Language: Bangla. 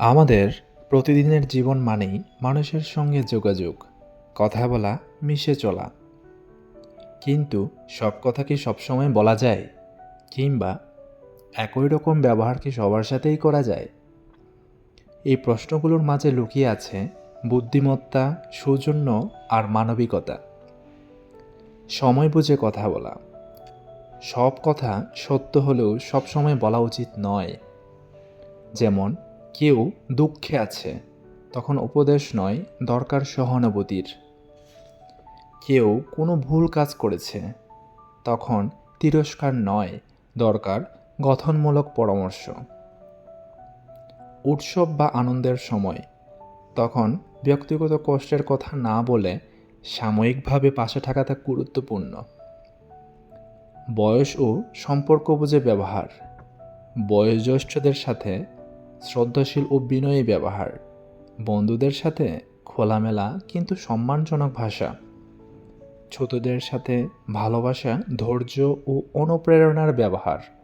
আমাদের প্রতিদিনের জীবন মানেই মানুষের সঙ্গে যোগাযোগ, কথা বলা, মিশে চলা। কিন্তু সব কথা কি সবসময় বলা যায়? কিংবা একই রকম ব্যবহার কি সবার সাথেই করা যায়? এই প্রশ্নগুলোর মাঝে লুকিয়ে আছে বুদ্ধিমত্তা, সৌজন্য আর মানবিকতা। সময় বুঝে কথা বলা। সব কথা সত্য হলেও সবসময় বলা উচিত নয়। যেমন কেউ দুঃখে আছে, তখন উপদেশ নয়, দরকার সহানুভূতির। কেউ কোনো ভুল কাজ করেছে, তখন তিরস্কার নয়, দরকার গঠনমূলক পরামর্শ। উৎসব বা আনন্দের সময়, তখন ব্যক্তিগত কষ্টের কথা না বলে সাময়িকভাবে পাশে থাকাটা গুরুত্বপূর্ণ। বয়স ও সম্পর্ক বুঝে ব্যবহার। বয়োজ্যেষ্ঠদের সাথে শ্রদ্ধাশীল ও বিনয়ী ব্যবহার। বন্ধুদের সাথে খোলামেলা কিন্তু সম্মানজনক ভাষা। ছোটদের সাথে ভালোবাসা, ধৈর্য ও অনুপ্রেরণার ব্যবহার।